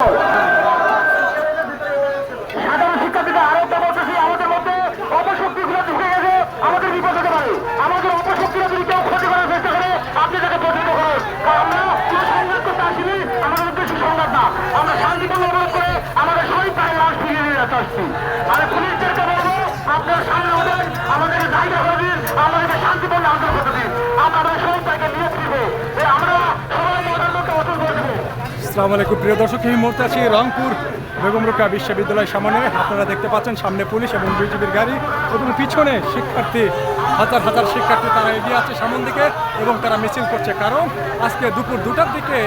আমাদের আপনি আমরা কোনো করতে আসিনি, আমাদের উদ্দেশ্য আমরা শান্তিপূর্ণ অবরোধ করে আমাদের শহীদ ভাই লাশ ফিরিয়ে নিয়ে যেতে আসছি সামনে ওদের আমাদেরকে জায়গা করে আমাদেরকে শান্তিপূর্ণ আন্দোলন করতে দিন। আসসালামু আলাইকুম। প্রিয় দর্শক, এই মুহূর্তে আছি রংপুর বেগম রোকা বিশ্ববিদ্যালয়ের সামনে। আপনারা দেখতে পাচ্ছেন সামনে পুলিশ এবং বিজিবির গাড়ি এবং পিছনে শিক্ষার্থী, হাজার হাজার শিক্ষার্থী তারা এগিয়ে আছে সামন দিকে এবং তারা মিছিল করছে। কারণ আজকে দুপুর দুটার দিকে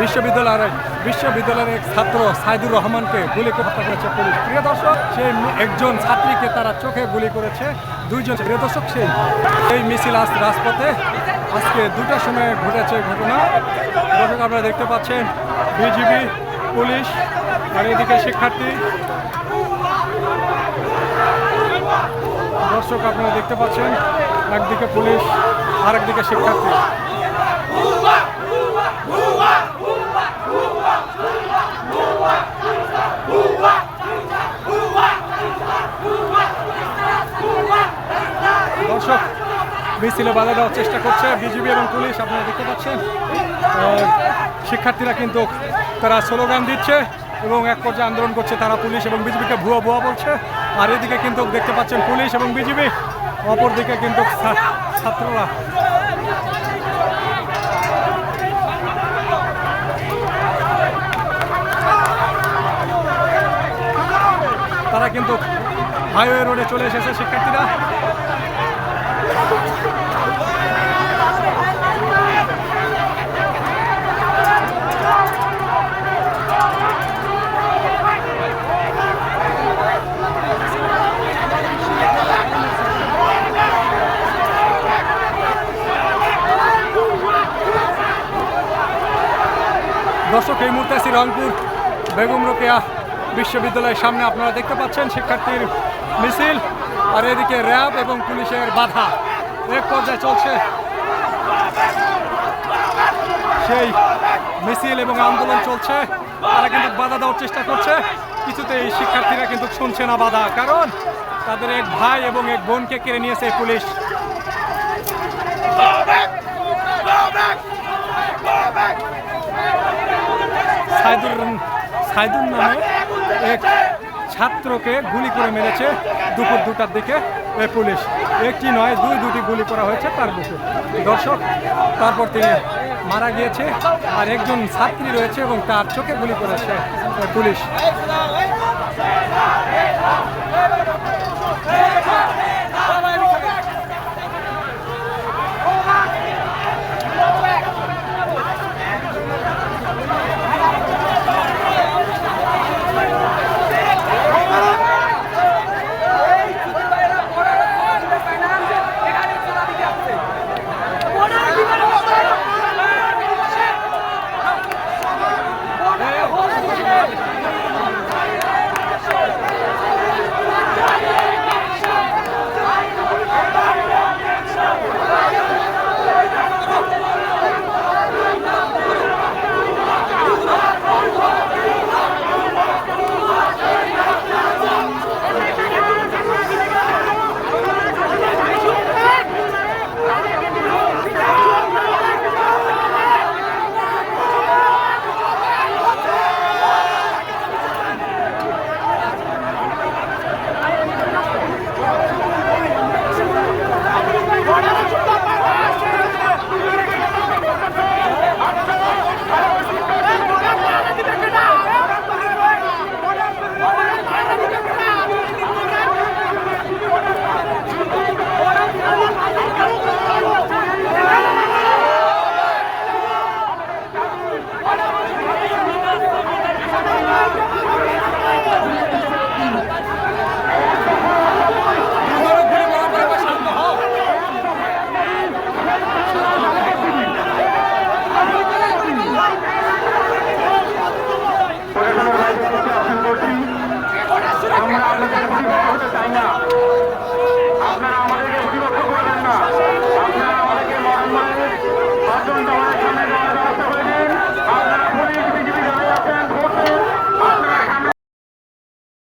বিশ্ববিদ্যালয়ের বিশ্ববিদ্যালয়ের এক ছাত্র সাইদুর রহমানকে গুলি হত্যা করেছে পুলিশ। প্রিয় দর্শক, সেই একজন ছাত্রীকে তারা চোখে গুলি করেছে। দুইজন, প্রিয় দর্শক, সেই এই মিছিল আজ রাজপথে আজকে দুটার সময় ঘটেছে ঘটনা। দর্শক আপনারা দেখতে পাচ্ছেন, বিজিবি, পুলিশ আর এদিকে শিক্ষার্থী। দর্শক আপনারা দেখতে পাচ্ছেন, একদিকে পুলিশ, আরেকদিকে শিক্ষার্থী দর্শক মিছিলে বাধা দেওয়ার চেষ্টা করছে বিজিবি এবং পুলিশ, আপনারা দেখতে পাচ্ছেন। শিক্ষার্থীরা কিন্তু তারা স্লোগান দিচ্ছে এবং এক পর্যায়ে আন্দোলন করছে তারা পুলিশ এবং বিজিবিকে ভুয়া ভুয়া বলছে। আর এদিকে কিন্তু দেখতে পাচ্ছেন পুলিশ এবং বিজিবি, অপরদিকে কিন্তু ছাত্ররা। তারা কিন্তু হাইওয়ে রোডে চলে এসেছে শিক্ষার্থীরা। দর্শক, এই মুহূর্তে আছি রংপুর বেগম রোকেয়া বিশ্ববিদ্যালয়ের সামনে। আপনারা দেখতে পাচ্ছেন শিক্ষার্থীর মিছিল আর এদিকে র্যাব এবং পুলিশের বাধা। এক পর্যায়ে চলছে। সেই মিছিল এবং আন্দোলন চলছে। তারা কিন্তু বাধা দেওয়ার চেষ্টা করছে। কিছুতে এই শিক্ষার্থীরা কিন্তু শুনছে না বাধা, কারণ তাদের এক ভাই এবং এক বোনকে কেড়ে নিয়েছে পুলিশ। সাইদুর সাইদুর নামে এক ছাত্রকে গুলি করে মেরেছে দুপুর দুটার দিকে। পুলিশ। একটি নয়, দুই, দুটি গুলি করা হয়েছে তার বুকে। দর্শক, তারপর তিনি মারা গিয়েছে আর একজন ছাত্রী রয়েছে এবং তার চোখে গুলি করেছে পুলিশ।